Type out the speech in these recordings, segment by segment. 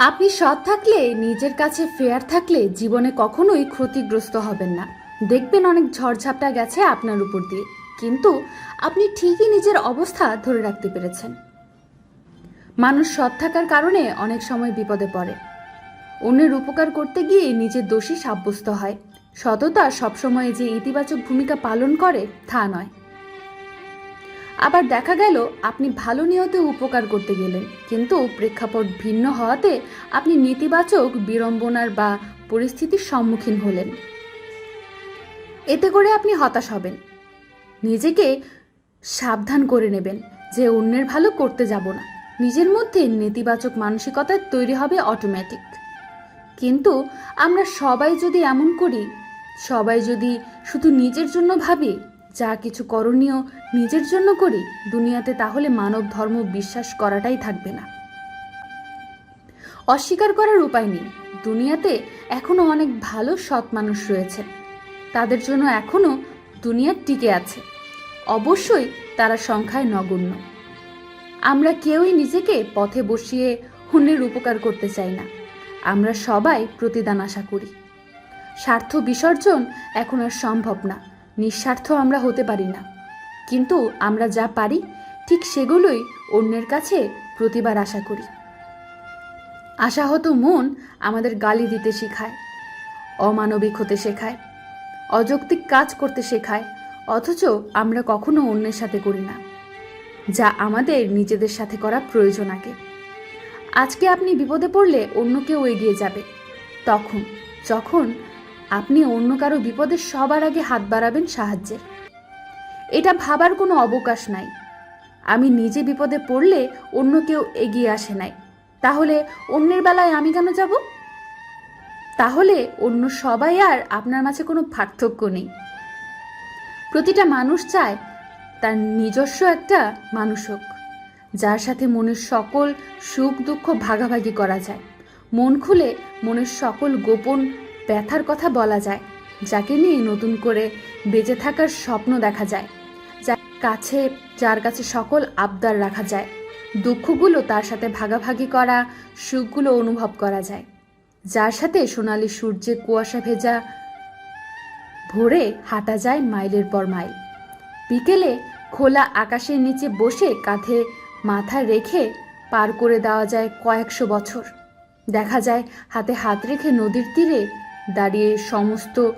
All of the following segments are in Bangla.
আপনি সৎ থাকলে, নিজের কাছে ফেয়ার থাকলে জীবনে কখনোই ক্ষতিগ্রস্ত হবেন না। দেখবেন অনেক ঝড়ঝাপটা গেছে আপনার উপর দিয়ে। কিন্তু আপনি ঠিকই নিজের অবস্থা ধরে রাখতে পেরেছেন। মানুষ সৎ থাকার কারণে অনেক সময় বিপদে পড়ে। অন্যের উপকার করতে গিয়ে নিজের দোষী সাব্যস্ত হয়। সততা সবসময় যে ইতিবাচক ভূমিকা পালন করে, তা নয়। আবার দেখা গেল আপনি ভালো নিয়তে উপকার করতে গেলেন। কিন্তু প্রেক্ষাপট ভিন্ন হওয়াতে আপনি নেতিবাচক বিড়ম্বনার বা পরিস্থিতির সম্মুখীন হলেন। এতে করে আপনি হতাশ হবেন। নিজেকে সাবধান করে নেবেন যে অন্যের ভালো করতে যাব না। নিজের মধ্যে নেতিবাচক মানসিকতা তৈরি হবে অটোমেটিক কিন্তু আমরা সবাই যদি এমন করি, সবাই যদি শুধু নিজের জন্য ভাবি যা কিছু করণীয় নিজের জন্য করি, দুনিয়াতে তাহলে মানব ধর্ম বিশ্বাস করাটাই থাকবে না। অস্বীকার করার উপায় নেই। দুনিয়াতে এখনও অনেক ভালো সৎ মানুষ রয়েছে। তাদের জন্য এখনও দুনিয়া টিকে আছে। অবশ্যই তারা সংখ্যায় নগণ্য। আমরা কেউই নিজেকে পথে বসিয়ে অন্যের উপকার করতে চাই না। আমরা সবাই প্রতিদান আশা করি। স্বার্থ বিসর্জন এখন আর সম্ভব না। নিঃস্বার্থ আমরা হতে পারি না। কিন্তু আমরা যা পারি, ঠিক সেগুলোই অন্যের কাছে প্রতিবার আশা করি। আশাহত মন আমাদের গালি দিতে শেখায়, অমানবিক হতে শেখায়, অযৌক্তিক কাজ করতে শেখায়, অথচ আমরা কখনো অন্যের সাথে করি না, যা আমাদের নিজেদের সাথে করা প্রয়োজন আগে। আজকে আপনি বিপদে পড়লে অন্য কেউ এগিয়ে যাবে, তখন, যখন আপনি অন্য কারও বিপদে সবার আগে হাত বাড়াবেন সাহায্যের। এটা ভাবার কোনো অবকাশ নাই। আমি নিজে বিপদে পড়লে অন্য কেউ এগিয়ে আসে নাই। তাহলে অন্যের বেলায় আমি কেন যাব? তাহলে অন্য সবাই আর আপনার মাঝে কোনো পার্থক্য নেই। প্রতিটা মানুষ চায় তার নিজস্ব একটা মানুষ হোক, যার সাথে মনের সকল সুখ দুঃখ ভাগাভাগি করা যায়। মন খুলে মনের সকল গোপন ব্যথার কথা বলা যায়, যাকে নিয়ে নতুন করে বেঁচে থাকার স্বপ্ন দেখা যায় যার কাছে যার কাছে সকল আবদার রাখা যায়, দুঃখগুলো তার সাথে ভাগাভাগি করা, সুখগুলো অনুভব করা যায়। যার সাথে সোনালি সূর্যে কুয়াশা ভেজা ভোরে হাঁটা যায় মাইলের পর মাইল। বিকেলে খোলা আকাশের নিচে বসে কাঁধে মাথা রেখে পার করে দেওয়া যায় কয়েকশো বছর। দেখা যায় হাতে হাত রেখে নদীর তীরে দাঁড়িয়ে সমস্ত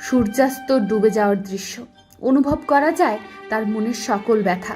সূর্যাস্ত ডুবে যাওয়ার দৃশ্য। অনুভব করা যায় তার মনের সকল ব্যথা।